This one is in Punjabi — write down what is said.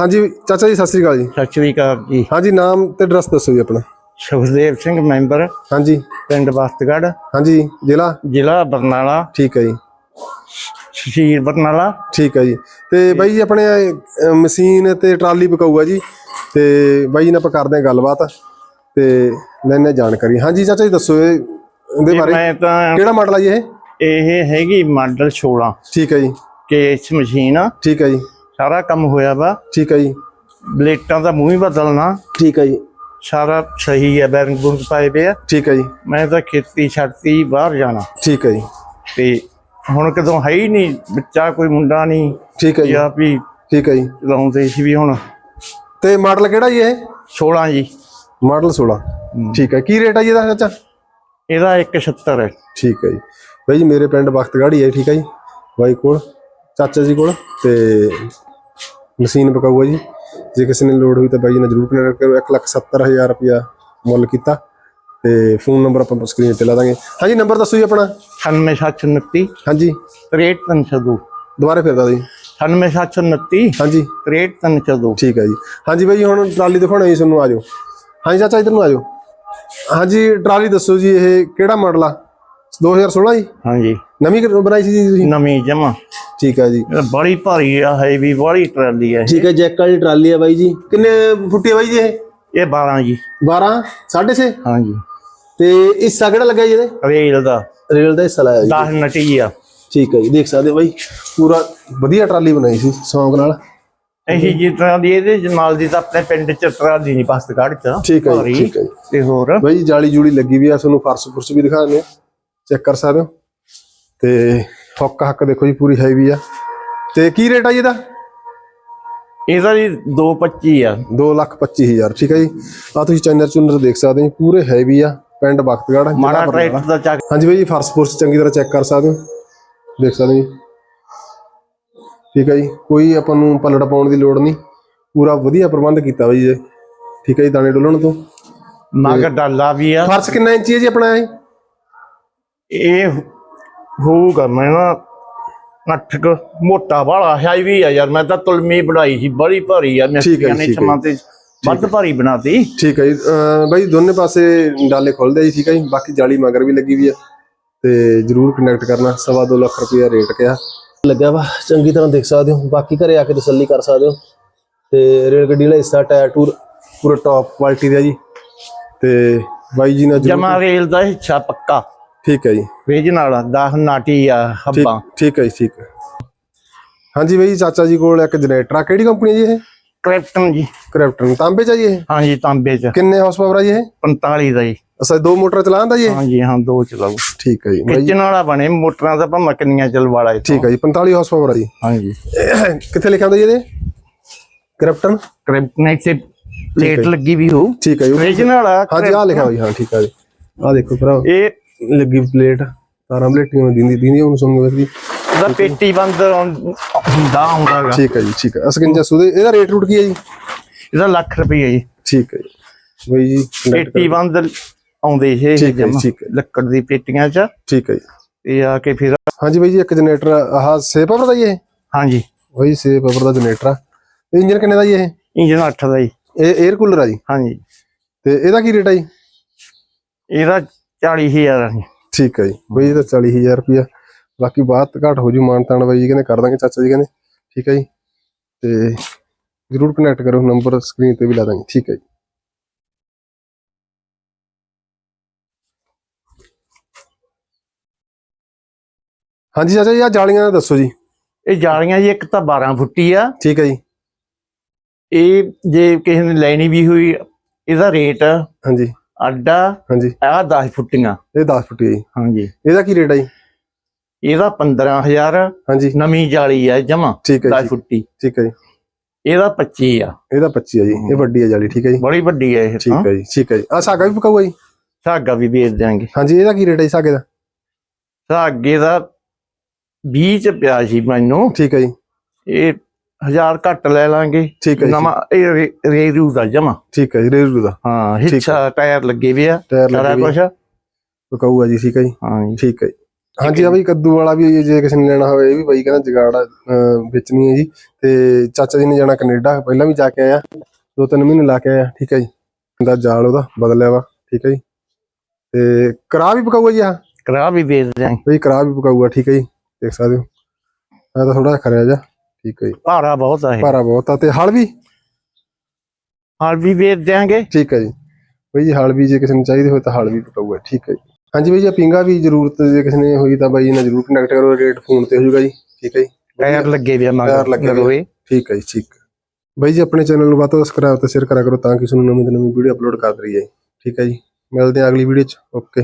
ਹਾਂਜੀ ਚਾਚਾ ਜੀ ਸਤਿ ਸ੍ਰੀ ਅਕਾਲ ਜੀ। ਸਤਿ ਸ਼੍ਰੀ ਅਕਾਲ ਜੀ। ਹਾਂਜੀ ਨਾਮ ਤੇ ਐਡਰੈਸ ਦੱਸੋ ਜੀ ਆਪਣਾ। ਸੁਖਦੇਵ ਸਿੰਘ ਮੈਂਬਰ ਹਾਂਜੀ। ਪਿੰਡ ਬਸਤਗੜ੍ਹ ਹਾਂਜੀ ਜ਼ਿਲ੍ਹਾ? ਜ਼ਿਲ੍ਹਾ ਬਰਨਾਲਾ। ਠੀਕ ਹੈ ਜੀ। ਸ਼ਹੀਦ ਬਰਨਾਲਾ। ਠੀਕ ਹੈ ਜੀ। ਤੇ ਬਾਈ ਜੀ ਆਪਣੇ ਅਹ, ਮਸ਼ੀਨ ਤੇ ਟਰਾਲੀ ਪਕਾਊਗਾ ਜੀ। ਤੇ ਬਾਈ ਜੀ ਨਾਲ ਆਪਾਂ ਕਰਦੇ ਹਾਂ ਗੱਲਬਾਤ। ਤੇ ਲੈਣੇ ਜਾਣਕਾਰੀ। ਹਾਂਜੀ ਚਾਚਾ ਜੀ ਦੱਸੋ ਇਹ ਇਹਦੇ ਬਾਰੇ। ਮੈਂ ਤਾਂ ਕਿਹੜਾ ਮਾਡਲ ਆ ਜੀ ਇਹ? ਇਹ ਹੈਗੀ ਮਾਡਲ 16 ਠੀਕ ਹੈ ਜੀ। Case machine. ਆ ਠੀਕ ਹੈ ਜੀ। ਸਾਰਾ ਕੰਮ ਹੋਇਆ ਵਾ। ਠੀਕ ਹੈ ਜੀ। ਬਲੇਟਾਂ ਦਾ ਮੂੰਹ ਹੀ ਬਦਲਣਾ। ਠੀਕ ਹੈ ਜੀ। ਸਾਰਾ ਸਹੀ ਹੈ ਬੈਰਿੰਗ ਬੁੰਗ ਪਾਏ ਪਏ ਆ। ਠੀਕ ਹੈ ਜੀ। ਮੈਂ ਤਾਂ ਖੇਤੀ ਛੱਡਤੀ ਬਾਹਰ ਜਾਣਾ। ਠੀਕ ਹੈ ਜੀ। ਤੇ ਹੁਣ ਕਦੋਂ ਹੈ ਹੀ ਨਹੀਂ ਬੱਚਾ ਕੋਈ ਮੁੰਡਾ ਨਹੀਂ। ਠੀਕ ਹੈ ਜੀ। ਵੀ ਠੀਕ ਹੈ ਜੀ। ਲਾਉਂਦੇ ਸੀ ਵੀ ਹੁਣ। ਤੇ ਮਾਡਲ ਕਿਹੜਾ ਜੀ ਇਹ? 16 ਜੀ। ਮਾਡਲ 16 ਠੀਕ ਹੈ। ਕੀ ਰੇਟ ਆ ਜੀ ਇਹਦਾ ਚਾਚਾ? ਇਹਦਾ 176 ਹੈ। ਠੀਕ ਹੈ ਜੀ। ਬਾਈ ਜੀ ਮੇਰੇ ਪਿੰਡ ਬਖਤਗੜ੍ਹ ਹੀ ਹੈ ਠੀਕ ਹੈ ਜੀ। ਬਾਈ ਕੋਲ ਚਾਚਾ ਜੀ ਕੋਲ ਤੇ ਮਸ਼ੀਨ ਪਕਾਊਗਾ ਜੀ। ਜੇ ਕਿਸੇ ਨੇ ਲੋੜ ਹੋਈ ਤਾਂ ਬਾਈ ਜੀ ਨਾਲ ਜਰੂਰ ਕਨੈਕਟ ਕਰੋ 170000 ਰੁਪਇਆ ਮੁੱਲ ਕੀਤਾ ਤੇ ਫੋਨ ਨੰਬਰ ਆਪਾਂ ਸਕਰੀਨ ਤੇ ਲਾ ਦਾਂਗੇ। ਹਾਂਜੀ ਨੰਬਰ ਦੱਸੋ ਜੀ ਆਪਣਾ। 9729 ਹਾਂਜੀ। 6302 ਦੁਬਾਰਾ ਫਿਰ ਦੱਸੋ ਜੀ। 9729 ਹਾਂਜੀ। 6302 ਠੀਕ ਹੈ ਜੀ। ਹਾਂਜੀ ਬਾਈ ਹੁਣ ਟਰਾਲੀ ਦਿਖਾਉਣਾ ਜੀ ਤੁਹਾਨੂੰ ਆਜੋ ਹਾਂਜੀ ਚਾਚਾ ਇਧਰ ਨੂੰ ਆਜੋ ਹਾਂਜੀ ਟਰਾਲੀ ਦੱਸੋ ਜੀ ਇਹ ਕਿਹੜਾ ਮਾਡਲ ਆ? 2016 ਜੀ? ਹਾਂਜੀ। ਨਵੀਂ ਕ- ਬਣਾਈ ਸੀ ਜੀ ਤੁਸੀਂ? ਨਵੀਂ ਜਮਾ। ਠੀਕ ਹੈ ਜੀ। ਬੜੀ ਭਾਰੀ ਆ ਹੈਵੀ ਬੜੀ ਟਰਾਲੀ ਆ। ਠੀਕ ਹੈ ਜੈਕ ਵਾਲੀ ਟਰਾਲੀ ਹੈ ਬਾਈ ਜੀ। ਕਿੰਨੇ ਫੁੱਟੀ ਹੈ ਬਾਈ ਜੀ ਇਹ? ਇਹ 12 ਜੀ। 12 6.5 ਹਾਂਜੀ। ਤੇ ਹਿੱਸਾ ਕਿਹੜਾ ਲੱਗਿਆ ਜੀ ਇਹਦੇ? ਰੇਲ ਦਾ। ਰੇਲ ਦਾ ਹਿੱਸਾ ਲਾਇਆ ਜੀ। 10 ਨਟੀ ਆ। ਠੀਕ ਹੈ ਜੀ ਦੇਖ ਸਕਦੇ ਹੋ ਬਾਈ। ਪੂਰਾ ਵਧੀਆ ਟਰਾਲੀ ਬਣਾਈ ਸੀ ਸੌਂਕ ਨਾਲ। ਇਹੀ ਤਰ੍ਹਾਂ ਦੀ ਇਹਦੇ ਜ- ਨਾਲ ਦੀ ਤਾਂ ਆਪਣੇ ਪਿੰਡ ਚ ਟਰਾਲੀ ਨਹੀਂ ਬਸ ਕੱਢ ਚ। ਠੀਕ ਹੈ ਜੀ ਭਾਰੀ। ਠੀਕ ਹੈ ਜੀ। ਤੇ ਹੋਰ? ਬਾਈ ਜੀ ਜਾਲੀ ਜੂਲੀ ਲੱਗੀ ਵੀ ਆ ਤੁਹਾਨੂੰ ਫਰਸ਼ ਫੁਰਸ਼ ਵੀ ਦਿਖਾ ਦਿੰਦੇ ਚੈੱਕ ਕਰ ਸਕਦੇ ਹੋ। ਤੇ ਹੁੱਕ ਹੱਕ ਦੇਖੋ ਜੀ ਪੂਰੀ ਹੈਵੀ ਆ। ਤੇ ਕੀ ਰੇਟ ਆ ਜੀ ਇਹਦਾ? ਇਹਦਾ ਜੀ 225 ਆ। 225000 ਠੀਕ ਹੈ ਜੀ। ਆ ਤੁਸੀਂ ਚੈਨਲ ਚੁਨਰ ਦੇਖ ਸਕਦੇ ਹੋ ਪੂਰੇ ਹੈਵੀ ਆ ਪਿੰਡ ਬਖਤਗੜ੍ਹ ਜ਼ਿਲ੍ਹਾ ਮਾੜਾ। ਟਰੈਕਟਰ ਦਾ ਚੱਕ ਹਾਂਜੀ ਬਾਈ ਜੀ ਫਰਸ਼ ਫੁਰਸ਼ ਚੰਗੀ ਤਰ੍ਹਾਂ ਚੈੱਕ ਕਰ ਸਕਦੇ ਹੋ। ਦੇਖ ਸਕਦੇ ਹੋ ਜੀ। ਠੀਕ ਹੈ ਜੀ ਕੋਈ ਆਪਾਂ ਨੂੰ ਪਲੜ ਪਾਉਣ ਦੀ ਲੋੜ ਨਹੀਂ। ਪੂਰਾ ਵਧੀਆ ਪ੍ਰਬੰਧ ਕੀਤਾ ਬਾਈ ਜੀ ਠੀਕ ਹੈ ਜੀ ਦਾਣੇ ਡੋਲਣ ਤੋਂ। ਮਗਰ ਡਾਲਾ ਵੀ ਆ। ਫਰਸ਼ ਕਿੰਨਾ ਇੰਚੀ ਹੈ ਜੀ ਆਪਣਾ ਇਹ? ਇਹ ਹੋਊਗਾ ਮੈਂ ਨਾ ਨੱਠਕ ਮੋਟਾ ਵਾਲਾ ਹੈਵੀ ਆ ਯਾਰ ਮੈਂ ਤਾਂ ਤੁਲਮੀ ਬਣਾਈ ਸੀ ਬੜੀ ਭਾਰੀ ਆ ਮਿਸਤਰੀਆਂ ਨੇ ਠੀਕ ਹੈ। ਸਮਾਂ ਤੇ ਵੱਧ ਭਾਰੀ ਬਣਾਤੀ। ਠੀਕ ਹੈ ਜੀ ਬਾਈ ਦੋਨੇ ਪਾਸੇ ਡਾਲੇ ਖੋਲਦੇ ਜੀ ਠੀਕ ਹੈ ਜੀ ਬਾਕੀ ਜਾਲੀ ਮਗਰ ਵੀ ਲੱਗੀ ਵੀ ਆ ਤੇ ਜਰੂਰ ਕਨੈਕਟ ਕਰਨਾ ਸਵਾ ਦੋ ਲੱਖ ਰੁਪਇਆ ਰੇਟ ਕਿਹਾ। ਲੱਗਿਆ ਵਾ ਚੰਗੀ ਤਰ੍ਹਾਂ ਦੇਖ ਸਕਦੇ ਹੋ ਬਾਕੀ ਘਰੇ ਆ ਕੇ ਤਸੱਲੀ ਕਰ ਸਕਦੇ ਹੋ ਤੇ ਰੇਲ ਗੱਡੀ ਦਾ ਹਿੱਸਾ ਟਾਇਰ ਟੂਰ ਪੂਰਾ ਟੌਪ ਕੁਆਲਿਟੀ ਦਾ ਜੀ ਤੇ ਬਾਈ ਜੀ ਨਾਲ ਜਮਾ ਰੇਲ ਦਾ ਹਿੱਸਾ ਪੱਕਾ। ਠੀਕ ਹੈ ਜੀ। ਵੇਜ ਨਾਲ 10 ਨਾਟੀ ਆ ਹੱਬਾਂ। ਠੀਕ ਹੈ ਜੀ ਠੀਕ ਹੈ। ਹਾਂਜੀ ਬਾਈ ਚਾਚਾ ਜੀ ਕੋਲ ਇੱਕ ਜਨਰੇਟਰ ਆ। ਕਿਹੜੀ ਕੰਪਨੀ ਜੀ ਇਹ? ਕ੍ਰਿਪਟਨ ਜੀ। ਕ੍ਰਿਪਟਨ। ਤਾਂਬੇ ਚ ਆ ਜੀ ਇਹ? ਹਾਂਜੀ ਤਾਂਬੇ ਚ। ਕਿੰਨੇ ਹਾਰਸ ਪਾਵਰ ਆ ਜੀ ਇਹ? 45 ਦਾ ਜੀ। ਅਸਾ ਦੋ ਮੋਟਰ ਚਲਾਉਂਦਾ ਜੀ ਹਾਂਜੀ ਹਾਂ ਦੋ ਚਲਾਉ। ਠੀਕ ਹੈ ਜੀ ਕਿਚਨ ਵਾਲਾ ਬਣੇ ਮੋਟਰਾਂ ਦਾ ਭਾਵੇਂ ਕਿੰਨੀਆਂ ਚਲ ਵਾਲਾ ਇੱਥੋਂ। ਠੀਕ ਹੈ ਜੀ 45 ਹਾਰਸ ਪਾਵਰ ਆ ਜੀ। ਹਾਂਜੀ। ਕਿੱਥੇ ਲਿਖਿਆ ਹੁੰਦਾ ਜੀ ਇਹਦੇ? ਕ੍ਰਿਪਟਨ? ਕ੍ਰਿਪਟਨ ਇੱਥੇ ਪਲੇਟ ਲੱਗੀ ਵੀ ਹੋ। ਠੀਕ ਹੈ ਜੀ। ਓਰੀਜਨਲ ਆ ਹਾਂਜੀ ਆ ਲਿਖਿਆ ਹੋਈ ਹਾਂ ਠੀਕ ਹੈ ਜੀ। ਆ ਦੇਖੋ ਭਰਾ ਇਹ ਲੱਗੀ ਪਲੇਟ ਤਾਰਾਂ ਪਲੇਟੀਆਂ ਮੈਂ ਦਿੰਦੀ ਦਿੰਦੀ ਉਹਨੂੰ ਸੁਣ ਗਈ ਦਾ ਪੇਟੀ ਬੰਦ ਹੁੰਦਾ ਹੁੰਦਾਗਾ ਠੀਕ ਹੈ ਜੀ ਠੀਕ ਹੈ। ਅਸਕਿੰਜਾ ਸੁਦੇ ਇਹਦਾ ਰੇਟ ਰੂਟ ਕੀ ਹੈ ਜੀ? ਇਹਦਾ ਲੱਖ ਰੁਪਏ ਜੀ। ਠੀਕ ਹੈ ਜੀ। ਬਈ ਜੀ ਪੇਟੀ ਬੰਦ ਆਉਂਦੇ ਸੀ ਇਹ ਠੀਕ ਹੈ ਠੀਕ ਹੈ। ਲੱਕੜ ਦੀ ਪੇਟੀਆਂ ਚ। ਠੀਕ ਹੈ ਜੀ। ਇਹ ਆ ਕੇ ਫਿਰ ਹਾਂਜੀ ਬਾਈ ਜੀ ਇੱਕ ਜਨਰੇਟਰ ਆਹ 6 ਪਾਵਰ ਦਾ ਜੀ ਇਹ? ਹਾਂਜੀ। ਬਾਈ 6 ਪਾਵਰ ਦਾ ਜਨਰੇਟਰ ਆ। ਇੰਜਨ ਕਿੰਨੇ ਦਾ ਜੀ ਇਹ? ਇੰਜਨ 8 ਦਾ ਜੀ। ਇਹ 에ਅਰ ਕੂਲਰ ਆ ਜੀ? ਹਾਂਜੀ। ਤੇ ਇਹਦਾ ਕੀ ਰੇਟ ਆ ਜੀ? ਇਹਦਾ 40000 ਆ ਜੀ। ਠੀਕ ਹੈ ਜੀ। ਬਈ ਇਹ ਤਾਂ 40000 ਰੁਪਿਆ ਬਾਕੀ ਬਾਤ ਘਾਟ ਹੋ ਜੂ ਮਾਨ ਤਾਨ ਬਾਈ ਜੀ ਕਹਿੰਦੇ ਕਰ ਦਾਂਗੇ ਚਾਚਾ ਜੀ ਕਹਿੰਦੇ। ਠੀਕ ਹੈ ਜੀ। ਤੇ ਜਰੂਰ ਕਨੈਕਟ ਕਰੋ ਨੰਬਰ ਸਕਰੀਨ ਤੇ ਵੀ ਲਾ ਦਾਂਗੇ। ਠੀਕ ਹੈ ਜੀ। ਹਾਂਜੀ ਚਾਚਾ ਜੀ ਆ ਜਾਲੀਆਂ ਦਾ ਦੱਸੋ ਜੀ। ਇਹ ਜਾਲੀਆਂ ਜੀ ਇੱਕ ਤਾਂ 12 ਫੁੱਟੀ ਆ। ਠੀਕ ਹੈ ਜੀ। ਇਹ ਜੇ ਕਿਸੇ ਨੇ ਲੈਣੀ ਵੀ ਹੋਈ ਇਹਦਾ ਰੇਟ ਹਾਂਜੀ। ਅੱਡਾ ਹਾਂਜੀ। ਆ 10 ਫੁੱਟੀਆਂ। ਇਹ 10 ਫੁੱਟੀ ਹੈ ਜੀ। ਹਾਂਜੀ। ਇਹਦਾ ਕੀ ਰੇਟ ਆ ਜੀ? ਇਹਦਾ 15000 ਹਾਂਜੀ। ਨਵੀਂ ਜਾਲੀ ਆ ਜਮਾ ਠੀਕ ਹੈ 10 ਜੀ ਫੁੱਟੀ। ਠੀਕ ਹੈ ਜੀ। ਇਹਦਾ 25 ਆ। ਇਹਦਾ 25 ਹੈ ਜੀ। ਇਹ ਵੱਡੀ ਹੈ ਜਾਲੀ ਠੀਕ ਹੈ ਜੀ। ਬੜੀ ਵੱਡੀ ਹੈ ਇਹ ਠੀਕ ਹੈ ਜੀ ਠੀਕ ਹੈ ਜੀ। ਆ ਸਾਗਾ ਵੀ ਪਕਾਊਗਾ ਜੀ? ਧਾਗਾ ਵੀ ਵੇਚ ਦਿਆਂਗੇ। ਹਾਂਜੀ ਇਹਦਾ ਕੀ ਰੇਟ ਹੈ ਜੀ ਸਾਗੇ ਦਾ? ਧਾਗੇ ਦਾ 20 ਚ ਪਿਆ ਸੀ ਮੈਨੂੰ। ਠੀਕ ਹੈ ਜੀ। ਇਹ ਹਜ਼ਾਰ ਘੱਟ ਲੈ ਲਾਂਗੇ। ਠੀਕ ਹੈ ਨਵਾਂ ਇਹ ਰੇਰੂ ਦਾ ਜਮਾ। ਠੀਕ ਹੈ ਰੇਰੂ ਦਾ। ਹਾਂ ਹਿੱਸਾ ਟਾਇਰ ਲੱਗੇ ਵੇ ਆ ਸਾਰਾ ਕੁਝ ਪਕਾਊਗਾ ਜੀ ਠੀਕ ਹੈ ਜੀ। ਹਾਂ ਜੀ। ਠੀਕ ਹੈ ਜੀ। ਹਾਂਜੀ ਆ ਬਈ ਕੱਦੂ ਵਾਲਾ ਵੀ ਜੇ ਕਿਸੇ ਨੇ ਲੈਣਾ ਹੋਵੇ ਇਹ ਵੀ ਬਾਈ ਕਹਿੰਦਾ ਜਗਾੜ ਆ, ਵੇਚਣੀ ਹੈ ਜੀ। ਤੇ ਚਾਚਾ ਜੀ ਨੇ ਜਾਣਾ ਕੈਨੇਡਾ ਪਹਿਲਾਂ ਵੀ ਜਾ ਕੇ ਆਇਆ। ਦੋ ਤਿੰਨ ਮਹੀਨੇ ਲਾ ਕੇ ਆਇਆ ਠੀਕ ਹੈ ਜੀ। ਦਾ ਜਾਲ ਉਹਦਾ ਬਦਲਿਆ ਵਾ ਠੀਕ ਹੈ ਜੀ। ਤੇ ਕਰਾ ਵੀ ਪਕਾਊਗਾ ਜੀ ਆ ਕਰਾ ਵੀ ਵੇਚ ਦਿਆਂ ਬਈ ਕਰਾ ਵੀ ਪਕਾਊਗਾ ਠੀਕ ਹੈ ਜੀ। ਦੇਖ ਸਕਦੇ ਹੋ। ਆ ਤਾਂ ਥੋੜਾ ਖਰਿਆ ਜਾ ਠੀਕ ਹੈ ਜੀ। ਭਾਰਾ ਬਹੁਤ ਆ ਇਹ। ਭਾਰਾ ਬਹੁਤ ਆ। ਤੇ ਹਲ ਵੀ? ਹਾਲ ਵੀ ਵੇਚ ਦਿਆਂਗੇ। ਠੀਕ ਹੈ ਜੀ। ਬਈ ਜੀ ਹਲ ਵੀ ਜੇ ਕਿਸੇ ਨੂੰ ਚਾਹੀਦੇ ਹੋਏ ਤਾਂ ਹਲ ਵੀ ਠੀਕ ਹੈ ਜੀ। ਹਾਂਜੀ ਬਈ ਜੀ ਪਿੰਗਾ ਵੀ ਜ਼ਰੂਰਤ ਜੇ ਕਿਸੇ ਨੇ ਹੋਈ ਤਾਂ ਬਾਈ ਨਾਲ ਜ਼ਰੂਰ ਕੰਟੈਕਟ ਕਰੋ ਰੇਟ ਫੋਨ ਤੇ ਹੋ ਜਾਊਗਾ ਜੀ ਠੀਕ ਹੈ ਜੀ। ਲੱਗੇ ਵੀ ਆ ਟਾਇਰ ਲੱਗੇ ਆ। ਹੋਏ ਠੀਕ ਹੈ ਜੀ ਠੀਕ ਬਾਈ ਜੀ ਆਪਣੇ ਚੈਨਲ ਨੂੰ ਵੱਧ ਤੋਂ ਸਬਸਕ੍ਰਾਈਬ ਤੇ ਸ਼ੇਅਰ ਕਰਾ ਕਰੋ ਤਾਂ ਕਿ ਤੁਹਾਨੂੰ ਨਵੀਂ ਤੋਂ ਨਵੀਂ ਵੀਡੀਓ ਅਪਲੋਡ ਕਰ ਦਈਏ। ਠੀਕ ਹੈ ਜੀ ਮਿਲਦੇ ਹਾਂ ਅਗਲੀ ਵੀਡੀਓ ਚ। ਓਕੇ